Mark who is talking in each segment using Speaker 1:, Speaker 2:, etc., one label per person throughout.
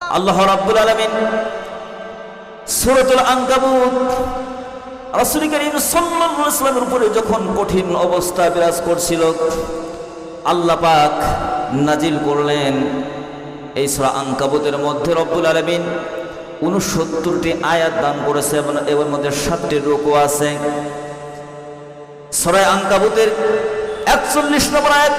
Speaker 1: আল্লাহ রাব্বুল আলামিন সূরাতুল আনকাবুত রাসূল করিম সাল্লাল্লাহু আলাইহি ওয়াসাল্লামের উপরে যখন কঠিন অবস্থা বিরাজ করছিল, আল্লাহ পাক নাজিল করলেন এই সূরা আনকাবুতের মধ্যে রব্বুল আলামিন উনসত্তরটি আয়াত দান করেছে এবং এর মধ্যে সাতটি রুকু আছে। সূরা আনকাবুতের একচল্লিশ নম্বর আয়াত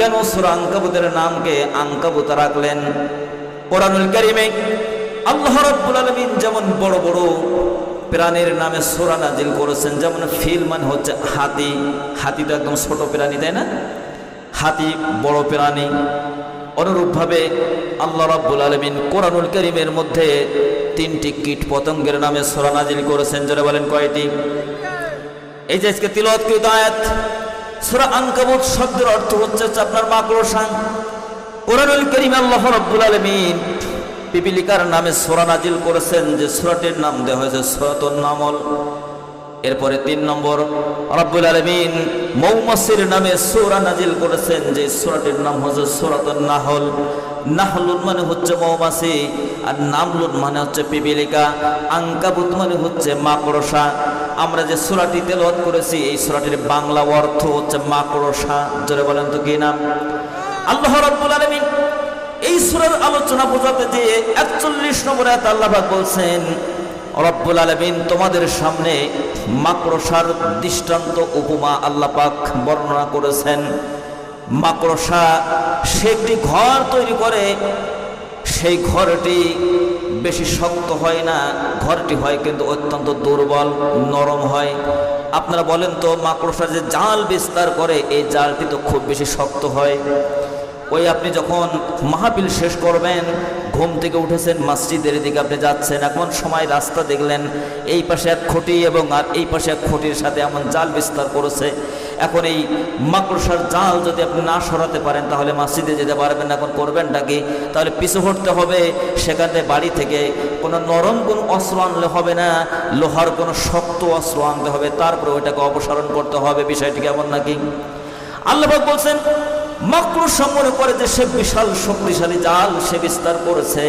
Speaker 1: কেন সূরা আনকাবুতের নামকে আনকাবুত রাখলেন? কোরআনুল কারীমে আল্লাহ রাব্বুল আলামিন যেমন বড় বড় প্রাণীর নামে সূরা নাজিল করেছেন, যেমন ফিল মানে হচ্ছে হাতি। হাতি তো একদম ছোট প্রাণী, তাই না? হাতি বড় প্রাণী। অনুরূপভাবে আল্লাহ রাব্বুল আলামিন কোরআনুল কারীমের মধ্যে তিনটি কীট পতঙ্গের নামে সূরা নাজিল করেছেন। যারা বলেন কয়টি? এই যে আজকে তিলওয়াতকৃত আয়াত সূরা আনকাবুত শব্দের অর্থ হচ্ছে আপনার মাকড়সা। কোরআনুল কারীম আল্লাহ রাব্বুল আলামিন পিপিলিকার নামে সূরা নাজিল করেছেন যে সূরাটির নাম দেওয়া হয়েছে সূরাতুন নামল। এরপরে তিন নম্বর, রব্বুল আলামিন মৌমাছির নামে সূরা নাজিল করেছেন যে সূরাটির নাম হচ্ছে সূরাতুন নাহল। নাহলুন মানে হচ্ছে মৌমাছি আর নামলুন মানে হচ্ছে পিপিলিকা। আঙ্কাবুত মানে হচ্ছে মাকড়সা। আমরা যে সূরাটি তেলাওয়াত করেছি, এই সূরাটির বাংলা অর্থ হচ্ছে মাকড়সা। জোরে বলেন তো কি নাম আল্লাহ রাব্বুল আলামিন এই সূরার আলোচনা বোঝাতে যে 41 নম্বর আয়াত আল্লাহবাক বলছেন, রব্বুল আলমিন তোমাদের সামনে মাকড়সার দৃষ্টান্ত উপমা আল্লাহ পাক বর্ণনা করেছেন। মাকড়সা সে একটি ঘর তৈরি করে, সেই ঘরটি বেশি শক্ত হয় না, ঘরটি হয় কিন্তু অত্যন্ত দুর্বল, নরম হয়। আপনারা বলেন তো, মাকড়সা যে জাল বিস্তার করে, এই জালটি তো খুব বেশি শক্ত হয়। ওই আপনি যখন মাহফিল শেষ করবেন, ঘুম থেকে উঠেছেন, মসজিদের দিকে আপনি যাচ্ছেন, এমন সময় রাস্তা দেখলেন, এই পাশে এক খুঁটি এবং আর এই পাশে এক খুঁটির সাথে এমন জাল বিস্তার করেছে। এখন এই মাকড়সার জাল যদি আপনি না সরাতে পারেন, তাহলে মসজিদে যেতে পারবেন না, এখন করবেন কি? তাহলে পিছু হটতে হবে, সেখানে বাড়ি থেকে কোনো নরম কোনো অস্ত্র আনলে হবে না, লোহার কোনো শক্ত অস্ত্র আনতে হবে, তারপরে ওইটাকে অপসারণ করতে হবে, বিষয়টি কেমন নাকি? আল্লাহ বলছেন, মাকড়সা মনে করে যে সে বিশাল শক্তিশালী জাল সে বিস্তার করেছে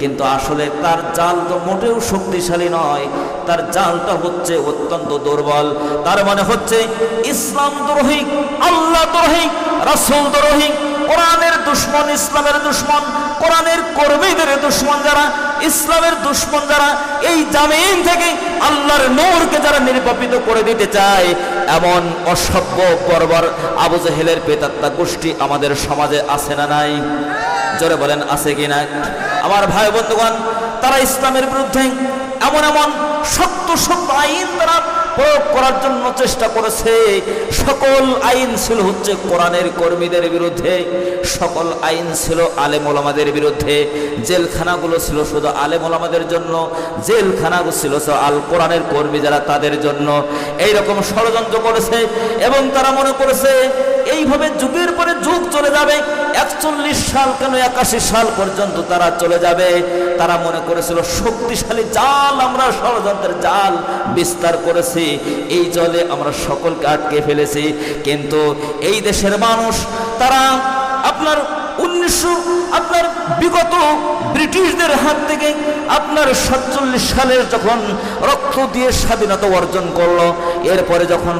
Speaker 1: কিন্তু আসলে তার জাল তো মোটেও শক্তিশালী নয়। তার জালটা হচ্ছে অত্যন্ত দুর্বল। তার মানে হচ্ছে ইসলাম দ্রোহী আল্লাহ দ্রোহী রাসূল দ্রোহী কোরআনের দুশ্মন, ইসলামের দুশ্মন, কোরআনের কর্মীদের দুশ্মন যারা, ইসলামের দুশ্মন যারা, এই জামিন থেকে আল্লাহর নূরকে যারা নির্বাপিত করে দিতে চায়, এমন অসভ্য বর্বর আবু জাহেলের পেতাত্তা গোষ্ঠী আমাদের সমাজে আছে না নাই? জোরে বলেন, আছে কি না আমার ভাই বন্ধুগণ, তারা ইসলামের বিরুদ্ধে এমন এমন শক্ত শক্ত আইন তারা প্রয়োগ করার জন্য চেষ্টা করেছে। সকল আইন ছিল হচ্ছে কোরআনের কর্মীদের বিরুদ্ধে, সকল আইন ছিল আলেম ওলামাদের বিরুদ্ধে। জেলখানাগুলো ছিল শুধু আলেম ওলামাদের জন্য, জেলখানাগুলো ছিল আল কোরআনের কর্মী যারা তাদের জন্য। এই রকম ষড়যন্ত্র করেছে এবং তারা মনে করেছে এইভাবে যুগের পরে যুগ চলে যাবে। একচল্লিশ সাল কেন একাশি সাল পর্যন্ত তারা চলে যাবে? তারা মনে করেছিল, শক্তিশালী জাল, আমরা ষড়যন্ত্রের জাল বিস্তার করেছি। এই জলে আমরা সকলকে আটকে ফেলেছি। কিন্তু এই দেশের মানুষ, তারা আপনার উনিশশো বিগত ব্রিটিশদের হাত থেকে আপনার সাতচল্লিশ সালের যখন রক্ত দিয়ে স্বাধীনতা অর্জন করল, এরপরে যখন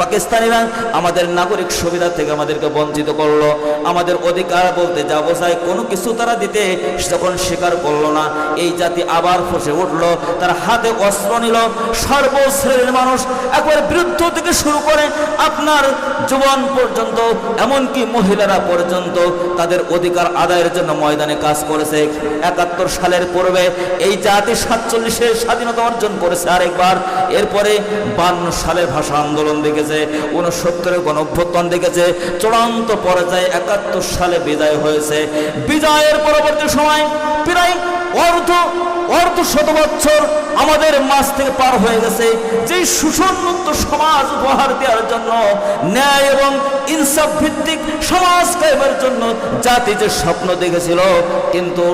Speaker 1: পাকিস্তানিরা আমাদের নাগরিক সুবিধা থেকে আমাদেরকে বঞ্চিত করল, আমাদের অধিকার বলতে যা বোঝায় কোনো কিছু তারা দিতে যখন স্বীকার করল না। এই জাতি আবার ফসে উঠল, তার হাতে অস্ত্র নিল, সর্বশ্রেণীর মানুষ একবার বৃদ্ধ থেকে শুরু করে আপনার জোয়ান পর্যন্ত, এমনকি মহিলারা পর্যন্ত তাদের অধিকার আদায়ের জন্য ময়দানে কাজ করেছে। একাত্তর সালের পূর্বে এই জাতি সাতচল্লিশের স্বাধীনতা অর্জন করেছে আরেকবার। এরপরে বান্ন সালের ভাষা আন্দোলন দেখেছে উনসত্তরের গণঅভ্যুত্থান দেখেছে, চূড়ান্ত পর্যায়ে একাত্তর সালে বিদায় হয়েছে। বিজয়ের পরবর্তী সময় প্রায় অর্ধ অর্ধ শত বছর আমাদের মাছ থেকে পার হয়ে গেছে। যে সুসন্মুক্ত সমাজ উপহার দেওয়ার জন্য, ন্যায় এবং ইনসাফ ভিত্তিক সমাজ কায়েমের জন্য জাতি যে স্বপ্ন দেখেছিল, কিন্তু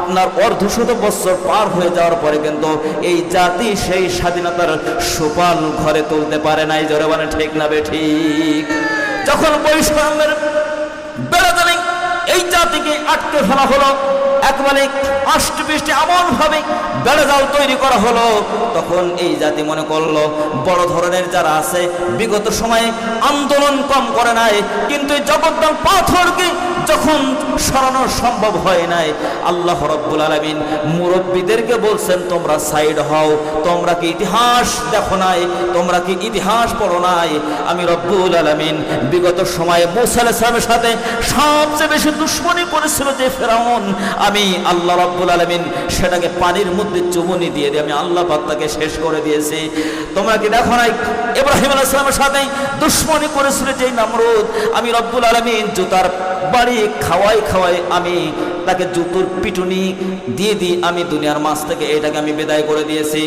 Speaker 1: আপনার অর্ধশত বছর পার হয়ে যাওয়ার পরে কিন্তু এই জাতি সেই স্বাধীনতার সোপান ঘরে তুলতে পারে নাই। জোরে মানে ঠিক না বে ঠিক? যখন বৈষম্যের বেড়াদানি এই জাতিকে আটকে ফেলা হলো একবারে আষ্টপৃষ্টি এমন ভাবে বেড়ে তৈরি করা হলো, তখন এই জাতি মনে করল, বড় ধরনের যারা আছে, বিগত সময়ে আন্দোলন কম করে নাই, কিন্তু জগদ্দল পাথরকে যখন সরানো সম্ভব হয় নাই, আল্লাহ রব্বুল আলমিন মুরব্বীদেরকে বলছেন, তোমরা সাইড হও, তোমরা কি ইতিহাস দেখো নাই, তোমরা কি ইতিহাস পড়ো নাই? আমি রব্বুল আলমিন বিগত সময়ে মুসাল ইসলামের সাথে সবচেয়ে বেশি দুশ্মনী করেছিল যে ফেরাউন আমি আল্লাহ রব্বুল আলমিন সেটাকে পানির মধ্যে চুমুনি দিয়ে দিয়ে আমি আল্লাহ পাত্তাকে শেষ করে দিয়েছি। তোমরা কি দেখো নাই? ইব্রাহিম আলাইসালামের সাথে দুশ্মনী করেছিল যে নামরুদ। আমি রব্বুল আলমিন জুতার বাড়ি খাওয়াই খাওয়াই আমি তাকে জুতুর পিটুনি দিয়ে দিই আমি দুনিয়ার মাছ থেকে এটাকে আমি বিদায় করে দিয়েছি।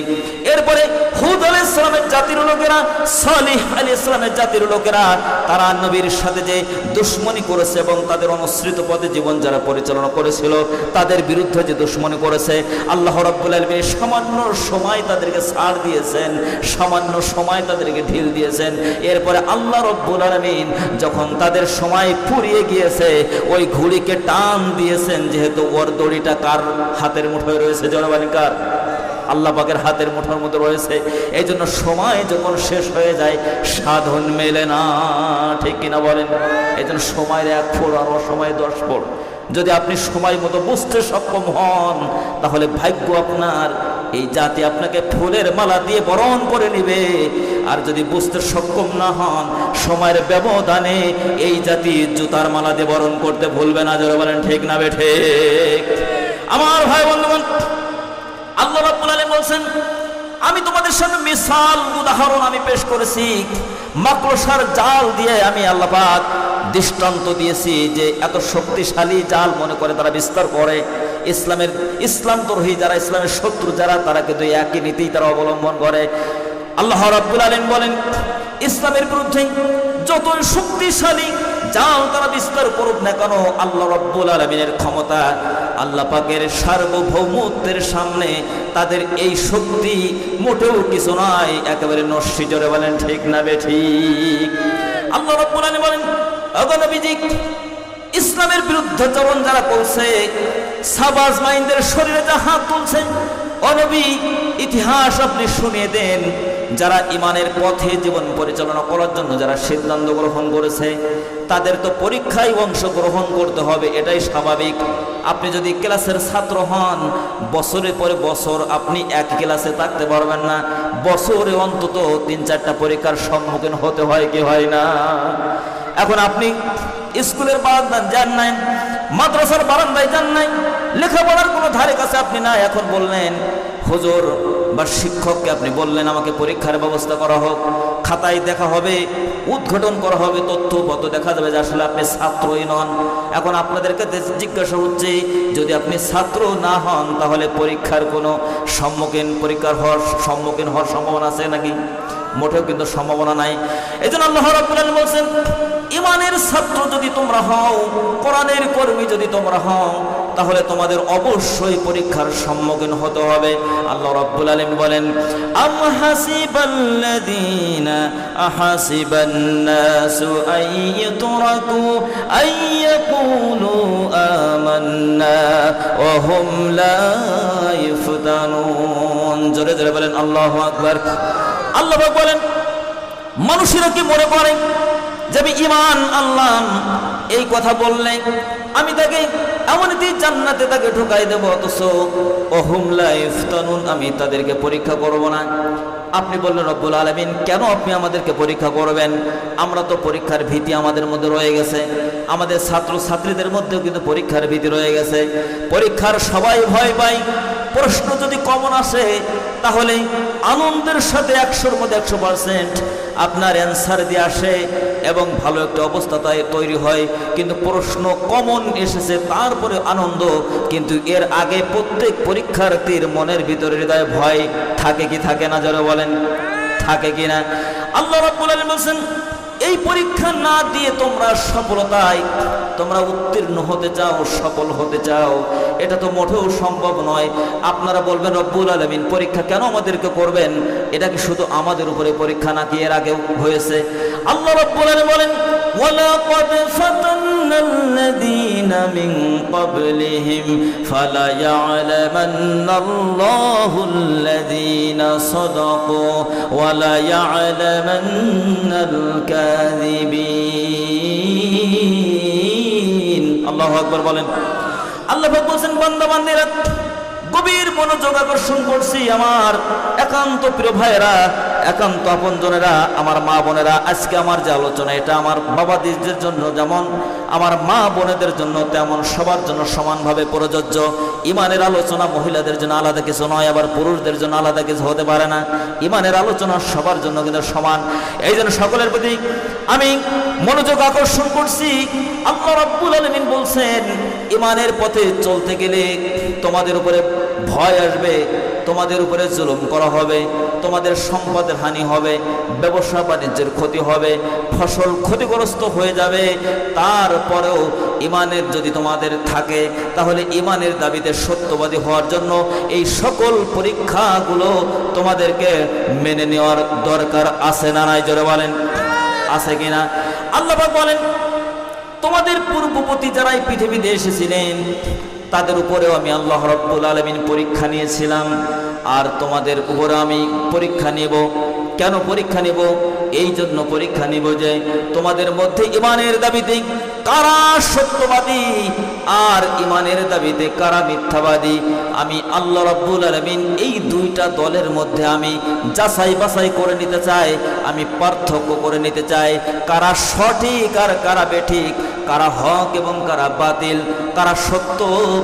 Speaker 1: এরপরে হুদ আলী ইসলামের জাতির লোকেরা, সালিহ আলী ইসলামের জাতির লোকেরা, তারা নবীর সাথে যে দুশ্মনী করেছে এবং তাদের অনুসৃত পথে জীবন যারা পরিচালনা করেছিল, তাদের বিরুদ্ধে যে দুশ্মনী করেছে, আল্লাহ রব্বুল আলমী সামান্য সময় তাদেরকে ছাড় দিয়েছেন, সামান্য সময় তাদেরকে ঢিল দিয়েছেন। এরপরে আল্লাহ রব্বুল আলমিন যখন তাদের সময় ফুরিয়ে গিয়েছে, ওই ঘুড়িকে টান দিয়েছেন যেহেতু ওর দড়িটা কার হাতের মুঠোয় রয়েছে জনবাণী কার আল্লাহ পাকের হাতের মুঠোর মধ্যে রয়েছে। এই জন্য সময় যখন শেষ হয়ে যায়, সাধন মেলে না, ঠিক কিনা বলেন? এই জন্য সময়ের এক ফোর আর অসময়ে দশ ফোর যদি আপনি সময় মতো বুঝতে সক্ষম হন, তাহলে ভাগ্য আপনার এই জাতি আপনাকে ফুলের মালা দিয়ে বরণ করে নিবে। আর যদি বুঝতে সক্ষম না হন, সময়ের ব্যবধানে এই জাতি জুতার মালা দিয়ে বরণ করতে ভুলবে না। যারা বলেন, ঠিক না বে, ঠিক। আমার ভাই বন্ধুগণ, আল্লাহ রাব্বুল বলছেন, আমি তোমাদের সামনে মিসাল উদাহরণ আমি পেশ করেছি। মাকড়সার জাল দিয়ে আমি আল্লাহ পাক দৃষ্টান্ত দিয়েছি যে এত শক্তিশালী জাল মনে করে তারা বিস্তার করে। ইসলামের ইসলাম তরহি যারা, ইসলামের শত্রু যারা তারা কিন্তু একই নীতি তারা অবলম্বন করে। আল্লাহ রাব্বুল আলামিন বলেন, ইসলামের বিরুদ্ধে যতই শক্তিশালী যাও তারা বিস্তার করুক না কেন, আল্লাহ রব্বুল আলমিনের ক্ষমতা আল্লাহ পাকের সার্বভৌমত্বের সামনে তাদের এই শক্তি মোটেও কিছু নয় একেবারে নস্যি জোরে বলেন, ঠিক না বে ঠিক? আল্লাহ রব্বুল আলম বলেন ইসলামের বিরুদ্ধাচরণ যারা করছে সাবাজ মাইন্দের শরীরে যা হাত তুলছে অনবী ইতিহাস আপনি শুনিয়ে দেন, যারা ইমানের পথে জীবন পরিচালনা করার জন্য যারা সিদ্ধান্ত গ্রহণ করেছে, তাদের তো পরীক্ষায় অংশগ্রহণ করতে হবে, এটাই স্বাভাবিক। আপনি যদি ক্লাসের ছাত্র হন, বছরের পরে বছর আপনি এক ক্লাসে থাকতে পারবেন না, বছরে অন্তত তিন চারটা পরীক্ষার সম্মুখীন হতে হয় কি হয় না? এখন আপনি স্কুলের বারান্দায় যান নাই, মাদ্রাসার বারান্দায় যান নাই, লেখাপড়ার কোনো ধারে কাছে আপনি না এখন বললেন, হুজুর বা শিক্ষককে আপনি বললেন আমাকে পরীক্ষার ব্যবস্থা করা হোক, খাতায় দেখা হবে, উদ্ঘাটন করা হবে তথ্যপত্র দেখা যাবে যে আসলে আপনি ছাত্রই নন। এখন আপনাদেরকে জিজ্ঞাসা হচ্ছে, যদি আপনি ছাত্র না হন, তাহলে পরীক্ষার কোনো সম্মুখীন, পরীক্ষার হওয়ার সম্মুখীন হওয়ার সম্ভাবনা আছে নাকি? মোটেও কিন্তু সম্ভাবনা নাই। এই জন্য আল্লাহ আলামিন বলছেন ইমানের ছাত্র যদি তোমরা হও, কোরআনের কর্মী যদি তোমরা হও, তাহলে তোমাদের অবশ্যই পরীক্ষার সম্মুখীন হতে হবে। আল্লাহ রাব্বুল আলামিন বলেন, আম হাসিবাল্লাযীনা আহাসিবান নাসু আইয়ুতরাকু আইয়াকুলু আমান্না, ওয়া হুম লা ইফতানুন। জোরে জোরে বলেন, আল্লাহু আকবার। আল্লাহ বলেন, মানুষেরা কি মনে করে যে আমি ইমান আল্লাহ এই কথা বললে আমি তাকে এমন জান্নাতে তাকে ঢুকাই দেবো, অথচ অহুমলা ইফতানুন, আমি তাদেরকে পরীক্ষা করব না। আপনি বললেন, রব্বুল আলমিন, কেন আপনি আমাদেরকে পরীক্ষা করবেন? আমরা তো পরীক্ষার ভীতি আমাদের মধ্যে রয়ে গেছে। আমাদের ছাত্র ছাত্রীদের মধ্যেও কিন্তু পরীক্ষার ভীতি রয়ে গেছে। পরীক্ষার সবাই ভয় পায়। প্রশ্ন যদি কমন আসে তাহলে আনন্দের সাথে একশোর মধ্যে একশো পার্সেন্ট আপনার অ্যান্সার দিয়ে আসে এবং ভালো একটা অবস্থা তাই তৈরি হয়। কিন্তু প্রশ্ন কমন এসেছে, তারপরে আনন্দ, কিন্তু এর আগে প্রত্যেক পরীক্ষার্থীর মনের ভিতরে হৃদয়ে ভয় থাকে কি থাকে না যারা বলেন, থাকে কি না? আল্লাহ রাব্বুল বলছেন এই পরীক্ষা না দিয়ে তোমরা সফলতায় তোমরা উত্তীর্ণ হতে চাও সফল হতে চাও এটা তো মোটেও সম্ভব নয় আপনারা বলবেন রব্বুল আলমিন পরীক্ষা কেন আমাদেরকে করবেন এটা কি শুধু আমাদের উপরে পরীক্ষা নাকি এর আগেও হয়েছে আল্লাহ রব্বুল আলমিন বলেন ولقد فتنا الذين من قبلهم فليعلمن الله الذين صدقوا وليعلمن আল্লাহ আল্লাহু বলেন। আল্লাহ বলছেন বন্ধ বান্দিরা গভীর মনোযোগ আকর্ষণ করছি আমার একান্ত প্রিয় ভাইয়েরা, একান্ত আপনজনেরা, আমার মা বোনেরা, আজকে আমার যে আলোচনা, এটা আমার বাবা বাবাদিদের জন্য যেমন, আমার মা বোনেদের জন্য তেমন, সবার জন্য সমানভাবে প্রযোজ্য। ইমানের আলোচনা মহিলাদের জন্য আলাদা কিছু নয়, আবার পুরুষদের জন্য আলাদা কিছু হতে পারে না। ইমানের আলোচনা সবার জন্য কিন্তু সমান। এই জন্য সকলের প্রতি আমি মনোযোগ আকর্ষণ করছি। আল্লাহ রাব্বুল আলামিন বলছেন, ইমানের পথে চলতে গেলে তোমাদের উপরে ভয় আসবে, তোমাদের উপরে জুলুম করা হবে, তোমাদের সম্পদের হানি হবে, ব্যবসা বাণিজ্যের ক্ষতি হবে, ফসল ক্ষতিগ্রস্ত হয়ে যাবে। তারপরেও ইমানের যদি তোমাদের থাকে, তাহলে ইমানের দাবিতে সত্যবাদী হওয়ার জন্য এই সকল পরীক্ষাগুলো তোমাদেরকে মেনে নেওয়ার দরকার আছে না নাই, জোরে বলেন। আছে কিনা আল্লাহ বলেন, তোমাদের পূর্ববর্তী যারা এই পৃথিবীতে এসেছিলেন তাদের উপরেও আমি আল্লাহ রব্বুল আলমিন পরীক্ষা নিয়েছিলাম। আর তোমাদের উপরে আমি পরীক্ষা নেব। কেন পরীক্ষা নেব? এই জন্য পরীক্ষা নিব যে, তোমাদের মধ্যে ইমানের দাবিতে কারা সত্যবাদী আর ইমানের দাবিতে কারা মিথ্যাবাদী? আমি আল্লাহ রব্বুল আলমিন এই দুইটা দলের মধ্যে আমি যাচাই বাছাই করে নিতে চাই। আমি পার্থক্য করে নিতে চাই। কারা সঠিক আর কারা বেঠিক? কারা হক এবং কারা বাতিল? কারা সত্য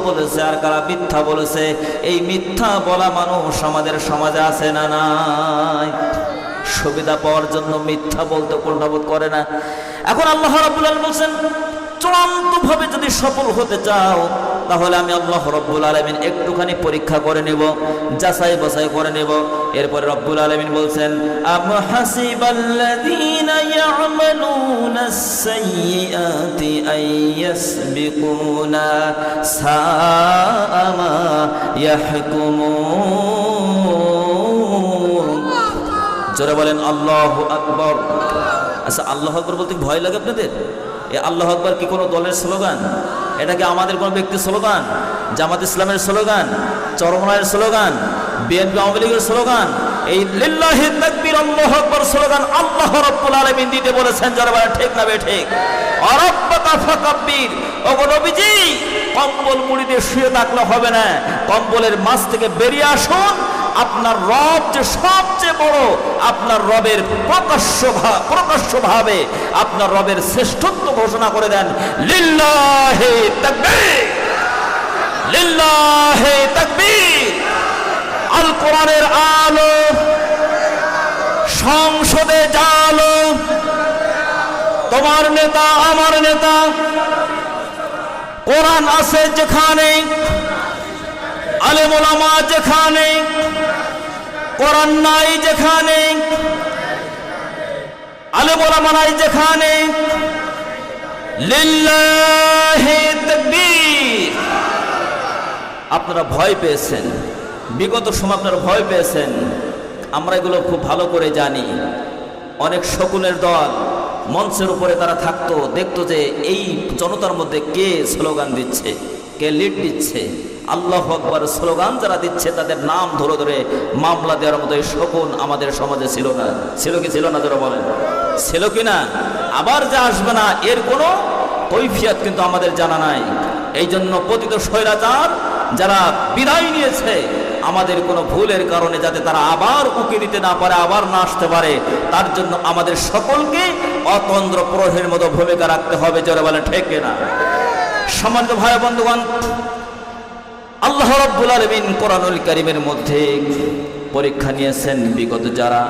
Speaker 1: বলেছে আর কারা মিথ্যা বলেছে? এই মিথ্যা বলা মানুষ আমাদের সমাজে আছে না নাই? সুবিধা পাওয়ার জন্য মিথ্যা বলতে কোনটা বোধ করে না। এখন আল্লাহ রাবুল বলছেন চূড়ান্ত ভাবে যদি সফল হতে চাও, তাহলে আমি আল্লাহ রব্বুল আলমিন একটুখানি পরীক্ষা করে নেব, যাচাই বাছাই করে নেব। এরপরে রব্বুল আলমিন বলছেন, আম জোরে বলেন, আল্লাহ আকবর। আচ্ছা আল্লাহ আকবর বলতে ভয় লাগে আপনাদের? এ আল্লাহ আকবর কি কোনো দলের স্লোগান? এটা কি আমাদের কোনো ব্যক্তির স্লোগান? জামাত ইসলামের স্লোগান? চরমনায়ের স্লোগান? বিএনপি আওয়ামী লীগের স্লোগান? এই লিল্লাহি তাকবীর আল্লাহু স্লোগান আল্লাহ রাব্বুল আলামিন দিতে বলেছেন, যারা বলে ঠিক না বে ঠিক? অরব্বাকা ফাকাব্বির। ওগো নবীজি, কম্বল মুড়ি দিয়ে শুয়ে থাকলে হবে না। কম্বলের মাছ থেকে বেরিয়ে আসুন আপনার রব যে সবচেয়ে বড়, আপনার রবের প্রকাশ্য ভা- প্রকাশ্য ভাবে আপনার রবের শ্রেষ্ঠত্ব ঘোষণা করে দেন। লিল্লাহে তাকবীর। লিল্লাহে তাকবীর। আল কোরআনের আলো, সংসদে জালো তোমার নেতা, আমার নেতা, কোরআন আছে যেখানে, আলেমোলামা যেখানে কোরআন নাই যেখানে আলেমোলামা নাই যেখানে। লিল্লাহি তাকবীর। আপনারা ভয় পেয়েছেন। বিগত সময় আপনারা ভয় পেয়েছেন। আমরা এগুলো খুব ভালো করে জানি। অনেক শকুনের দল মঞ্চের উপরে তারা থাকতো, দেখতো যে এই জনতার মধ্যে কে স্লোগান দিচ্ছে, কে লিড দিচ্ছে। আল্লাহ আকবর স্লোগান যারা দিচ্ছে, তাদের নাম ধরে ধরে মামলা দেওয়ার মতো এই শকুন আমাদের সমাজে ছিল না। ছিল কি ছিল না, যারা বলেন? ছিল কি না? আবার যে আসবে না, এর কোনো কৈফিয়ত কিন্তু আমাদের জানা নাই। এই জন্য পতিত স্বৈরাচার যারা বিদায় নিয়েছে, আমাদের কোনো ভুলের কারণে যাতে তারা আবার উকি দিতে না পারে, আবার না আসতে পারে, তার জন্য আমাদের সকলকে অতন্ত্র প্রহরের মতো ভূমিকা রাখতে হবে জোরে বলে ঠেকে না সম্মানিত ভাই বন্ধুগণ আল্লাহ রাব্বুল আলামিন কোরআনুল কারীমের মধ্যে পরীক্ষা নিয়েছেন। বিগত যারা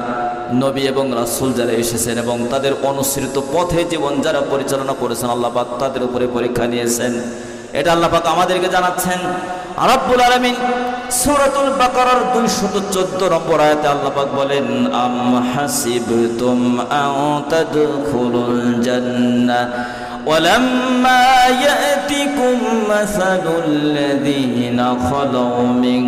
Speaker 1: নবী এবং রাসুল যারা এসেছেন এবং তাদের অনুসৃত পথে জীবন যারা পরিচালনা করেছেন, আল্লাহ পাক তাদের উপরে পরীক্ষা নিয়েছেন। এটা আল্লাহ পাক আমাদেরকে জানাচ্ছেন। রব্বুল আলামিন সূরাতুল বাকারার 214 নম্বর আয়াতে আল্লাহ পাক বলেন, আম আন তাদখুলুল জান্নাহ। ولما يأتكم مثل الذين خلوا من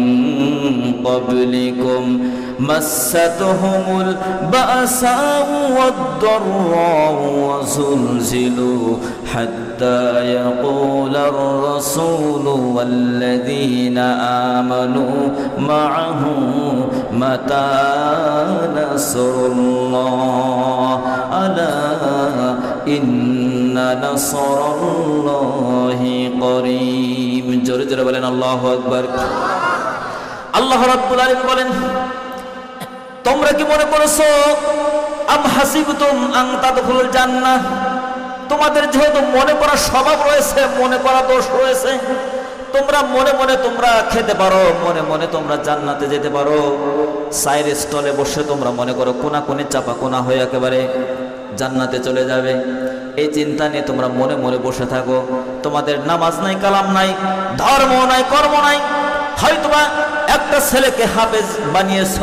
Speaker 1: قبلكم مستهم البأساء والضراء وزلزلوا حتى يقول الرسول والذين آمنوا معه متى نصر الله؟ ألا জোরে জোরে বলেন, আল্লাহ বলেন, তোমরা কি মনে করছ, আম তোমাদের যেহেতু মনে করা স্বভাব রয়েছে, মনে করা দোষ রয়েছে, তোমরা মনে মনে তোমরা খেতে পারো, মনে মনে তোমরা জান্নাতে যেতে পারো। সাইড স্টলে বসে তোমরা মনে করো কোনা কোনে চাপা কোনা হয়ে একেবারে জান্নাতে চলে যাবে। এই চিন্তা নিয়ে তোমরা মনে মনে বসে থাকো। তোমাদের নামাজ নাই, কালাম নাই, ধর্ম নাই, কর্ম নাই। হয়তোবা একটা ছেলেকে হাফেজ বানিয়েছ,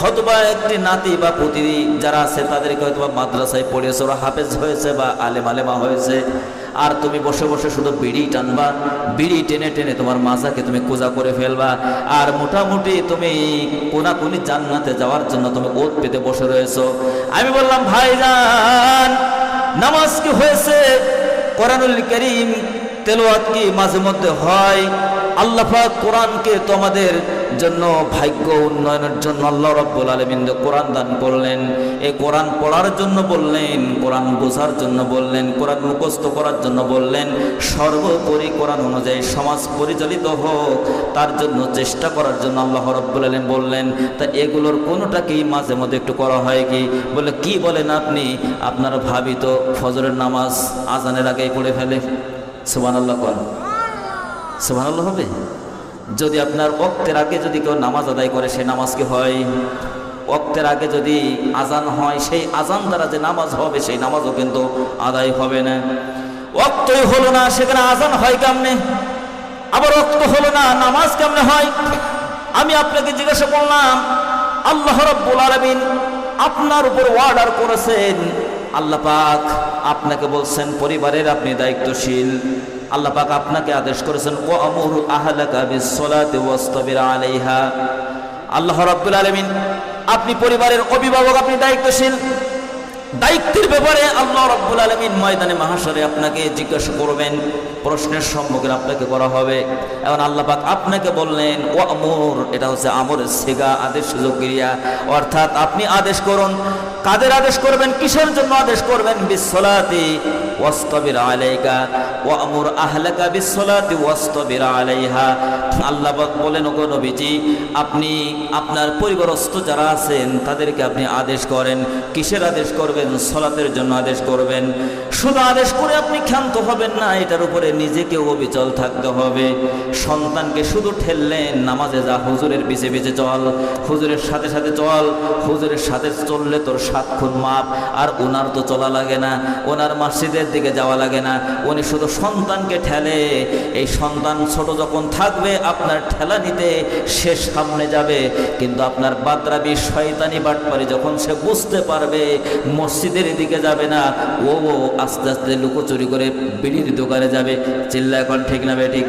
Speaker 1: হয়তোবা একটি নাতি বা পুতি যারা আছে তাদেরকে হয়তোবা মাদ্রাসায় পড়িয়েছে, ওরা হাফেজ হয়েছে বা আলেম আলেমা হয়েছে। আর তুমি বসে বসে শুধু বিড়ি টানবা, বিড়ি টেনে টেনে তোমার মাজাকে তুমি কোজা করে ফেলবা। আর মোটামুটি তুমি কোনাকুনি জান্নাতে যাওয়ার জন্য তুমি ওত পেতে বসে রয়েছো। আমি বললাম, ভাইজান, নামাজ কি হয়েছে? কোরআনুল করিম তেলোয়াত কি মাঝে মধ্যে হয়? আল্লাহ পাক কোরআনকে তোমাদের জন্য ভাগ্য উন্নয়নের জন্য আল্লাহ রব্বুল আলমিন কোরআন দান করলেন, এই কোরআন পড়ার জন্য বললেন, কোরআন বোঝার জন্য বললেন, কোরআন মুখস্থ করার জন্য বললেন, সর্বোপরি কোরআন অনুযায়ী সমাজ পরিচালিত হোক, তার জন্য চেষ্টা করার জন্য আল্লাহ রব্বুল আলম বললেন। তা এগুলোর কোনোটাকেই মাঝে মধ্যে একটু করা হয় কি? বলে, কি বলেন আপনি? আপনার ভাবিত ফজরের নামাজ আজানের আগেই পড়ে ফেলে। সুবান আল্লাহ কর সুবান হবে? যদি আপনার অক্তের আগে যদি কেউ নামাজ আদায় করে সেই নামাজ কি হয়? অক্তের আগে যদি আজান হয়, সেই আজান দ্বারা যে নামাজ হবে, সেই নামাজও কিন্তু আদায় হবে না। অক্তই হলো না, সেখানে আজান হয় কেমনে? আবার অক্ত হলো না, নামাজ কেমনে হয়? আমি আপনাকে জিজ্ঞাসা করলাম, আল্লাহ রব্বুল আলমিন আপনার উপর অর্ডার করেছেন। আল্লাহ পাক আপনাকে বলছেন, পরিবারের আপনি দায়িত্বশীল। আল্লাহ পাক আপনাকে আদেশ করেছেন ও আমর আহলাকা বিসসালাতি ওয়াসতাবির আলাইহা। আল্লাহ রাব্বুল আলামিন, আপনি পরিবারের অভিভাবক, আপনি দায়িত্বশীল। দায়িত্বের ব্যাপারে আল্লাহ রাব্বুল আলামিন ময়দানে, মাহাশরে আপনাকে জিজ্ঞাসা করবেন প্রশ্নের সম্মুখীন আপনাকে করা হবে। এবং আল্লাহ পাক আপনাকে বললেন, ও আমর, এটা হচ্ছে আমরের সেগা, আদেশ, সুযোগ, ক্রিয়া। অর্থাৎ আপনি আদেশ করুন। কাদের আদেশ করবেন? কিসের জন্য আদেশ করবেন? বিশ্বলাতি ওয়াস্তবির আলাইকা। ও আমর, আহলাকা বিশ্বলাতি ওয়াস্তবির আলাইহা। আল্লাপাক বলেন, ওগো নবীজি, আপনি, আপনার পরিবারস্থ যারা আছেন, তাদেরকে আপনি আদেশ করেন। কিসের আদেশ করবেন? সলাতের জন্য আদেশ করবেন। শুধু আদেশ করে আপনি ক্ষান্ত হবেন না, এটার উপরে নিজেকেও অবিচল থাকতে হবে। সন্তানকে শুধু ঠেললেন নামাজে যা, হুজুরের পিছে পিছে চল, হুজুরের সাথে সাথে চল, হুজুরের সাথে চললে তোর সাত খুন মাপ, আর ওনার তো চলা লাগে না ওনার মসজিদের দিকে যাওয়া লাগে না। উনি শুধু সন্তানকে ঠেলে, এই সন্তান ছোট যখন থাকবে, আপনার ঠেলা নিতে সে সামনে যাবে। কিন্তু আপনার বাদরাবি, শয়তানি বাটপারি যখন সে বুঝতে পারবে, মসজিদের দিকে যাবে না ও আস্তে আস্তে লুকোচুরি করে বিড়ির দোকানে যাবে, চিল্লা এখন ঠিক না ঠিক।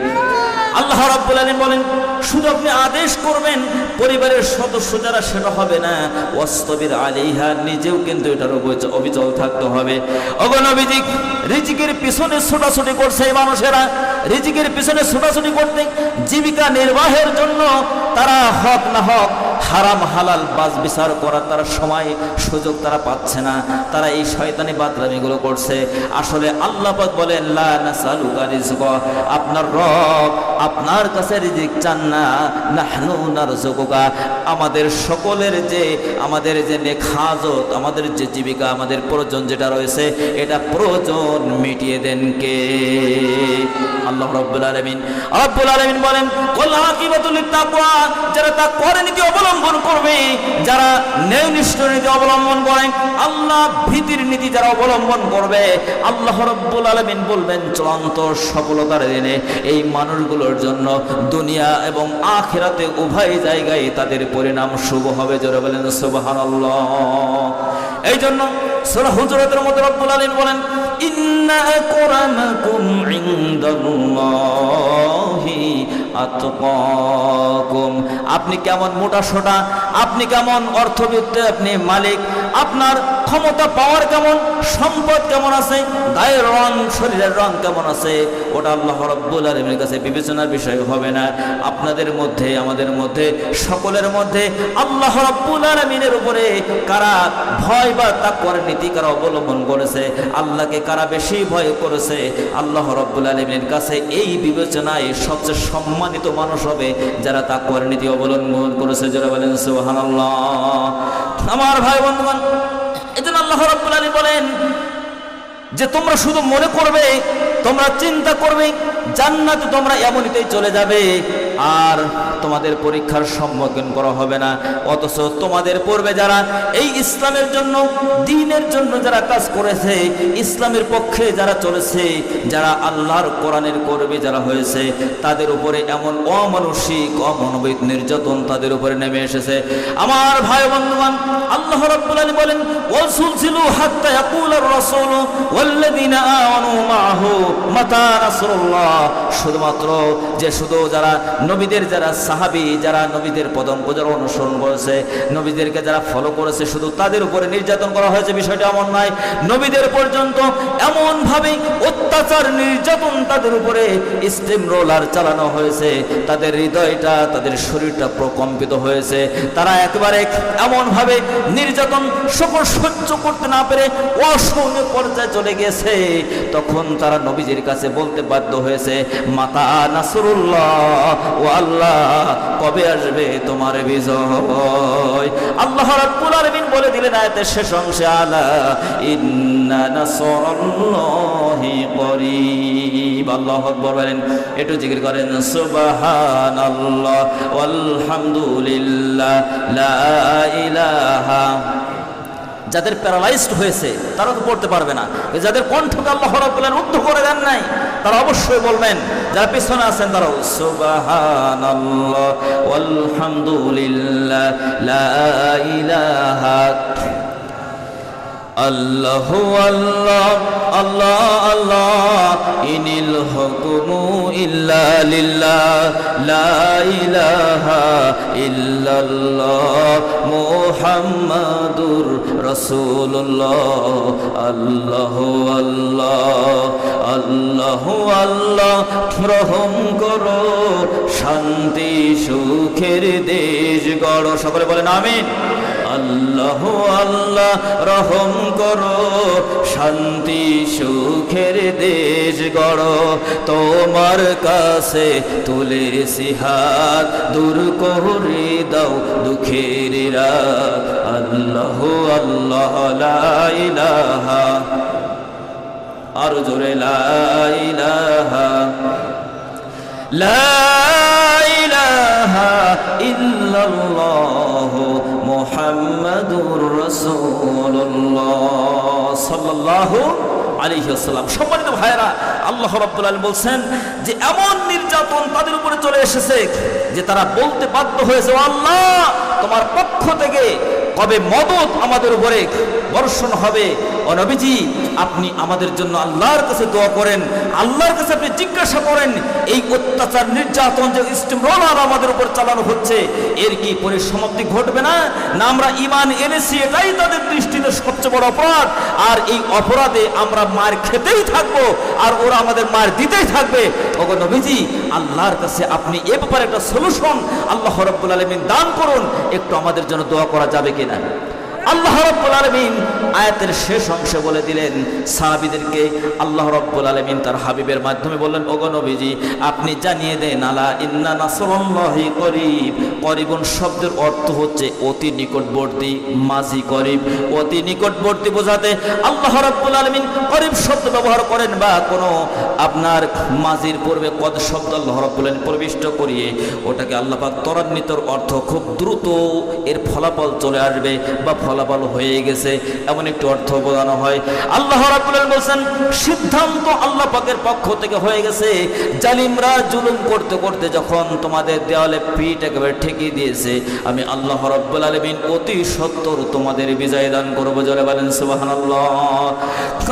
Speaker 1: আল্লাহ রাব্বুল বলেন, শুধু আপনি আদেশ করবেন, পরিবারের সদস্য যারা সেটা হবে না। ওয়াস্তবির আলাইহা, নিজেও কিন্তু এটার অবিচ- অবিচল থাকতে হবে। অগণবিদিক রিজিকের পিছনে ছোটাছুটি করছে এই মানুষেরা। রিজিকের পিছনে ছোটাছুটি করতে জীবিকা নির্বাহের জন্য তারা হক না হক হারাম, হালাল বাজ বিচার করার তারা সময়, সুযোগ তারা পাচ্ছে না। তারা এই শয়তানি বাদরামিগুলো করছে। আসলে আল্লাহ পাক বলেন, লা নাসালুকা রিজকা আপনার রব আপনার কাছে রিজিক চান না। নাহনু নারজুকুকা আমাদের সকলের যে, আমাদের যে নেখাজত আমাদের যে জীবিকা, আমাদের প্রয়োজন যেটা রয়েছে, এটা প্রয়োজন মিটিয়ে দেন কে? আল্লাহ রাব্বুল আলামিন। রাব্বুল আলামিন বলেন, কুল আকিবাতুল তাকওয়া। যারা তাকওয়ার নীতি অবলম্বন করবে, যারা ন্যায়নিষ্ঠ নীতি অবলম্বন করে, আল্লাহ ভীতির নীতি যারা অবলম্বন করবে, আল্লাহ রব্বুল আলমিন বলবেন, চূড়ান্ত সফলতার দিনে এই মানুষগুলোর জন্য দুনিয়া এবং আখেরাতে উভয় জায়গায় তাদের পরিণাম শুভ হবে, জোরে বলেন সুবহানাল্লাহ। এই জন্য সূরা হুজুরাতের মধ্যে রব্বুল আলামিন বলেন, ইন্না আকরামাকুম ইনদাল্লাহি আপনি কেমন মোটা সোটা? আপনি কেমন অর্থবিত্ত? আপনি মালিক। আপনার ক্ষমতা পাওয়ার কেমন, সম্পদ কেমন আছে, গায়ের রং, শরীরের রং কেমন আছে, ওটা আল্লাহ রব্বুল আলমীর কাছে বিবেচনার বিষয় হবে না। আপনাদের মধ্যে, আমাদের মধ্যে, সকলের মধ্যে আল্লাহ রব্বুল আলমিনের উপরে কারা ভয় বা তাকওয়ার নীতি কারা অবলম্বন করেছে, আল্লাহকে কারা বেশি ভয় করেছে, আল্লাহ রব্বুল আলমীর কাছে এই বিবেচনায় সবচেয়ে সম্মানিত মানুষ হবে যারা তাকওয়ার নীতি অবলম্বন করেছে। যারা বলেন, সুবহানাল্লাহ। আমার ভাই বন্ধুগণ এজন্য আল্লাহ রাব্বুল বলেন যে তোমরা শুধু মনে করবে, তোমরা চিন্তা করবে, জান্নাত তোমরা এমনিতেই চলে যাবে। আর তোমাদের পরীক্ষার সম্মুখীন করা হবে না। অথচ তোমাদের পূর্বে যারা এই ইসলামের জন্য, দিনের জন্য যারা কাজ করেছে, ইসলামের পক্ষে যারা চলেছে, যারা আল্লাহর কোরআনের করবে যারা হয়েছে, তাদের উপরে এমন অমানসিক, অমানবিক নির্যাতন তাদের উপরে নেমে এসেছে। আমার ভাই বন্ধুবান আল্লাহ রাব্বুল বলেন ওয়াসুলসিলু হাত্তা ইয়াকুলার রাসূল ওয়াল্লাযিনা আমানু মাআহু মাতা নাসরুল্লাহ। শুধুমাত্র যে শুধু যারা নবীদের যারা সাহাবী, যারা নবীদের পদম যারা অনুসরণ করেছে, নবীদেরকে যারা ফলো করেছে, শুধু তাদের উপরে নির্যাতন করা হয়েছে, বিষয়টা এমন নয়। নবীদের পর্যন্ত এমন ভাবে অত্যাচার, নির্যাতন তাদের উপরে স্টিম রোলার চালানো হয়েছে। তাদের হৃদয়টা, তাদের শরীরটা প্রকম্পিত হয়েছে। তারা একবারে এমন ভাবে নির্যাতন সকল সহ্য করতে না পেরে অসহনীয় পর্যায়ে চলে গেছে তখন তারা নবীজির কাছে বলতে বাধ্য হয়েছে, মাতা নাসরুল্লাহ ও আল্লাহ, কবে আসবে তোমার বিজয়? আল্লাহ রাব্বুল আলামিন বলে দিলেন আয়াতের শেষ অংশে, আলা ইন্না নাসরাল্লাহি করিব। আল্লাহু আকবার বলেন, একটু জিকির করেন, সুবহানাল্লাহ, ওয়ালহামদুলিল্লাহ, লা ইলাহা যাদের প্যারালাইজড হয়েছে, তারা তো পড়তে পারবে না। যাদের কণ্ঠকে আল্লাহ রাব্বুল উদ্ধ করে দেন নাই, তারা অবশ্যই বলবেন, যারা পিছনে আছেন তারা লা ইলাহা আল্লাহ আল্লাহ আল্লাহ আল্লাহ, ইনিল হুকুমু ইল্লা লিল্লাহ, লা ইলাহা ইল্লাল্লাহ, মুহাম্মাদুর রাসূলুল্লাহ, আল্লাহ আল্লাহ আল্লাহ আল্লাহ রহম করো, শান্তি সুখের দেশ গড়, সকলে বলেন আমিন। আল্লাহ আল্লাহ, রহম করো। শান্তি, সুখের দেশ গড়। তোমার কাছে তুলে সিহাত দূর করে দাও দুঃখের রাত। আল্লাহ আল্লাহ লাইলাহা আর জোরে লাইলাহা লা ইলাহা ইল্লাল্লাহ। মুহাম্মাদুর রাসূলুল্লাহ সাল্লাল্লাহু আলাইহি ওয়াসাল্লাম। সম্মানিত ভাইরা আল্লাহ রাব্বুল আলামিন বলছেন যে এমন নির্যাতন তাদের উপরে চলে এসেছে যে তারা বলতে বাধ্য হয়েছে আল্লাহ, তোমার পক্ষ থেকে কবে মদত আমাদের উপরে বর্ষণ হবে? ও নবীজি, আপনি আমাদের জন্য আল্লাহর কাছে দোয়া করেন, আল্লাহর কাছে আপনি জিজ্ঞাসা করেন, এই অত্যাচার নির্যাতন যে স্টিম রোলার আমাদের উপর চালানো হচ্ছে, এর কি পরিসমাপ্তি ঘটবে না? না আমরা ইমান এনেছি, এটাই তাদের দৃষ্টিতে সবচেয়ে বড় অপরাধ। আর এই অপরাধে আমরা মার খেতেই থাকব, আর ওরা আমাদের মার দিতেই থাকবে। ওগো নবীজি, আল্লাহর কাছে আপনি এ ব্যাপারে একটা সলিউশন আল্লাহ রব্বুল আলমিন দান করুন, একটু আমাদের জন্য দোয়া করা যাবে কিনা? আল্লাহ রব্বুল আলমিন আয়াতের শেষ অংশে বলে দিলেন, সাহাবিদেরকে আল্লাহ রব্বুল আলমিন তার হাবিবের মাধ্যমে বললেন, ওগো নবীজি, আপনি জানিয়ে দেন, আলা ইন্না নাসরুল্লাহি করিব। করিবন শব্দের অর্থ হচ্ছে অতি নিকটবর্তী, মাঝি করিব। অতি নিকটবর্তী বোঝাতে আল্লাহ রাব্বুল আলামিন করিব শব্দ ব্যবহার করেন বা কোনো আপনার মাঝির পূর্বে কদ শব্দ আল্লাহ রাব্বুল আলামিন প্রবিষ্ট করিয়ে ওটাকে আল্লাহ পাক ত্বরান্বিতর অর্থ খুব দ্রুত এর ফলাফল চলে আসবে বা ফলাফল হয়ে গেছে, এমন একটি অর্থ বোঝানো হয়। আল্লাহ বলছেন, সিদ্ধান্ত আল্লাহ পাকের পক্ষ থেকে হয়ে গেছে। জালিমরা জুলুম করতে করতে যখন তোমাদের দেওয়ালে পিঠ একেবারে ঠেকিয়ে দিয়েছে, আমি আল্লাহ রব্বুল আলমিন অতি সত্তর তোমাদের বিজয় দান করব জলে বলেন সুবাহানাল্লাহ।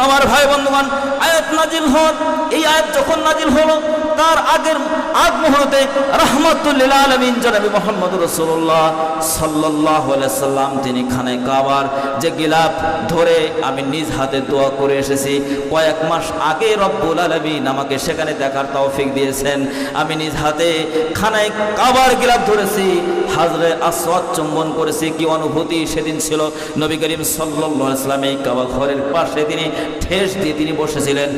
Speaker 1: আমার ভাই বন্ধুগণ, আয়াত নাজিল হল এই আয়াত যখন নাজিল হলো, তার আগের আগ মুহূর্তে রহমতুল্লিল আলমিন জনাবি মোহাম্মদ রসুল্লাহ সাল্লাহ সাল্লাম, তিনি খানে কাবার যে গিলাপ ধরে আমি নিজ হাতে দোয়া করে এসেছি। কয়েক মাস আগে রব্বুল আলমিন আমাকে সেখানে দেখার তৌফিক দিয়েছেন। আমি নিজ হাতে খানায় কাবার গিলাপ ধরেছি, হাজরে আসওয়াদ চুম্বন করেছি। কি অনুভূতি সেদিন ছিল? নবী করিম সাল্লাম এই কাবা ঘরের পাশে তিনি ঠেস দিয়ে তিনি বসেছিলেন।